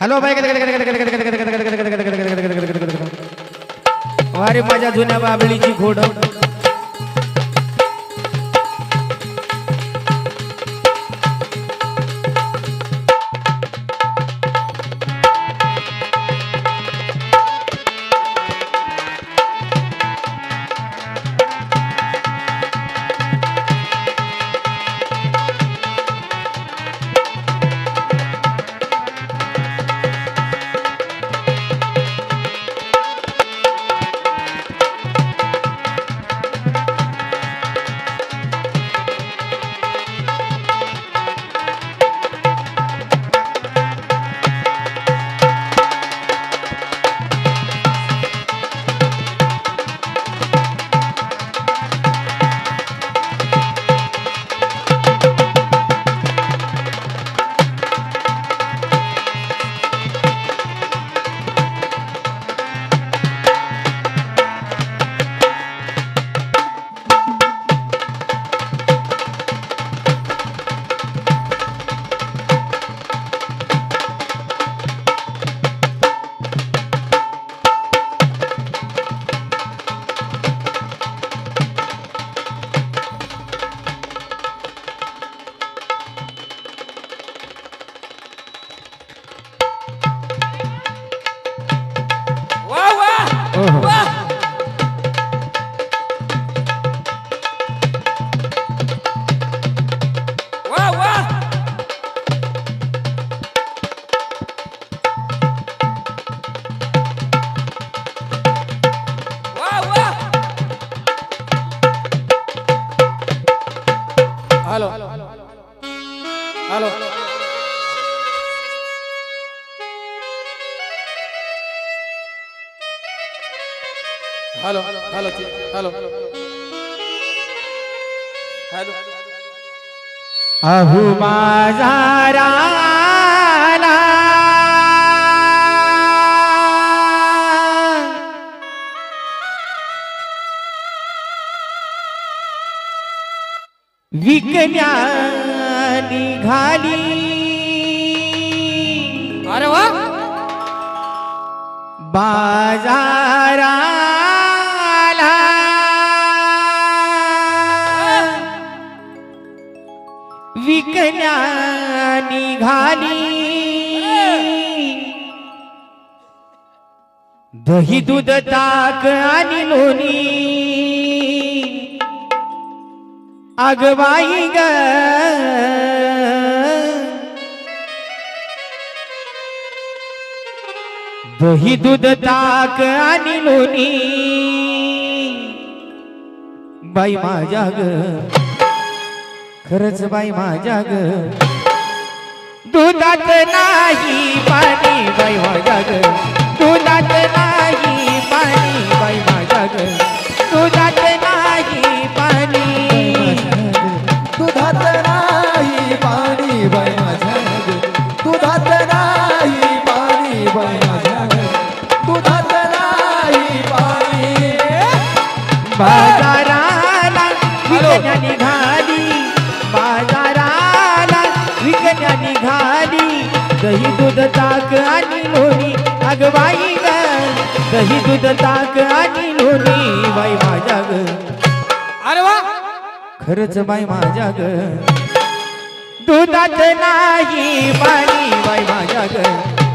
Hello bye वारे माझ्या जुन्या बाबळीची घोड hello hello hello hello hello hello अहू माझा विकण्या निघाली अरे वा. बाजाराला. विकण्या निघाली दही दूध ताक आणि लोणी. अगवाई ग. दही दूध ताक आणि लोणी. बाई माझ्या ग. खरंच बाई माझ्या ग. दुधात नाही पाणी बाई माझ्या ग. बाजाराला विकण्या निघाली. बाजाराला विकण्या निघाली. दही दूध ताक आणि लोणी. अगवाई ग दही दूध ताक आणि लोणी. बाई माझ्या ग. अरे वा. खरंच बाई माझ्या ग. दुधात नाही पाणी बाई माझ्या ग.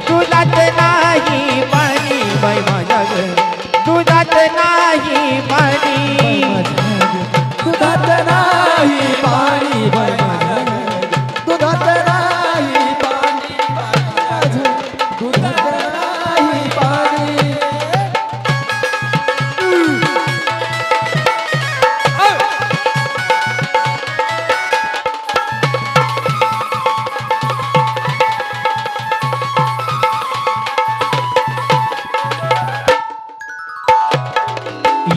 दुधात नाही पाणी बाई माझ्या ग. दुधात नाही पाणी.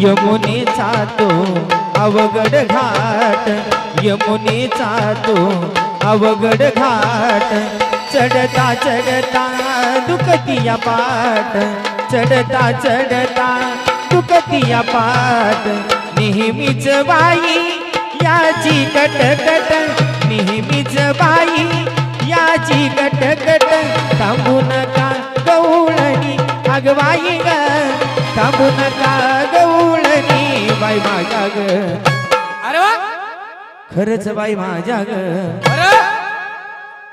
यमुनी चातो अवगड घाट यमुनी चातो अवगड घाट. चढता चढता दुखतिया पाट चढता चढता दुखतिया पाट नेहमीच बाई याची कटकट नेहमीच बाई याची कटकट. थांबू नका गवळणी अगवाई ग थांबू नका बाई माझ्या ग अरे वा. खरंच बाई माझ्या ग अरे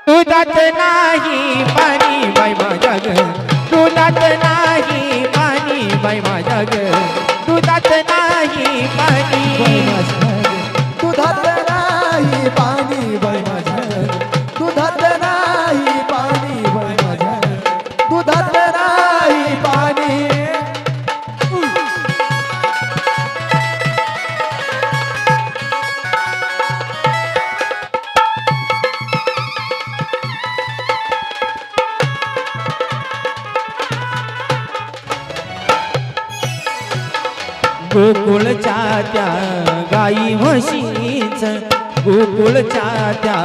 दुधात नाही पाणी बाई माझ्या ग दुधात नाही गोकुळच्या त्या गाई म्हशीच गोकुळच्या त्या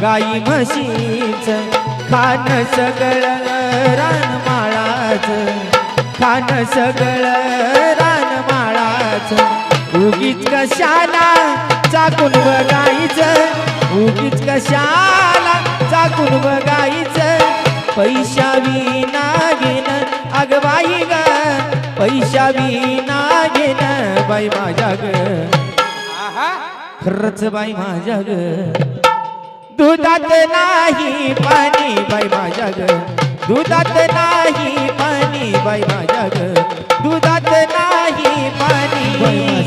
गाई म्हशीच. खान सगळ रानमाळाच खान सगळ रानमाळाच उगीच कशाला चाकून बघायचं? उगीच कशाला चाकून बघायचं? पैशा विना घेण अगवाई ग. पैशा विना घेण बाई माझ्या ग खरंच बाई माझ्या ग दुधात नाही पाणी बाई माझ्या ग दुधात नाही पाणी बाई माझ्या ग दुधात नाही पाणी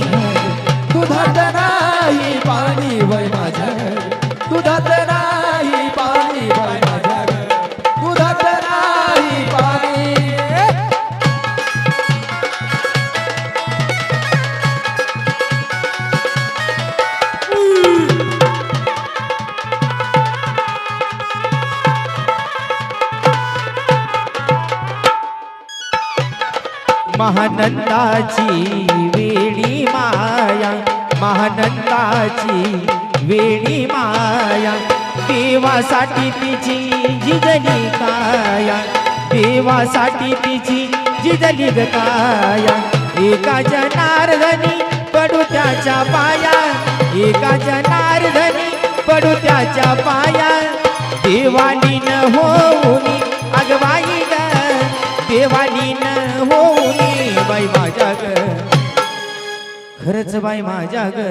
महानंदाची वेडी माया महानंदाची वेडी माया देवासाठी तिची जिजली काया देवासाठी तिची जिजली काया. एका जनार्दनी पडू त्याच्या पाया एका जनार्दनी पडू त्याच्या पाया. देवानी न होऊनी अगवाई ग देवानी न हो खरच बाई माझ्या ग.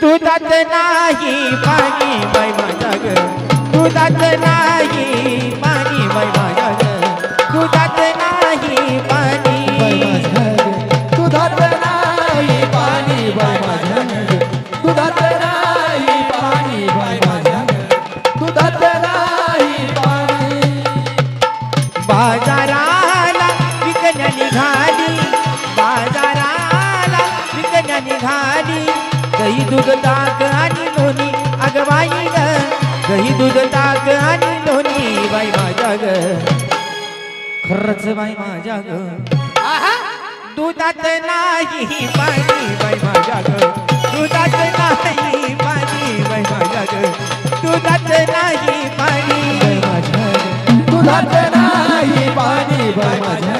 दुधात नाही पाणी बाई माझ्या ग. दुधात नाही दूध ताक आणि लोणी. अग बाई ग दही दूध ताक आणि लोणी. बाई माझ्या ग खरच बाई माझ्या ग. दुधात नाही पाणी बाई माझ्या ग. दुधात नाही पाणी बाई माझ्या ग. दुधात नाही पाणी बाई माझ्या दुधात नाही पाणी बाई माझ्या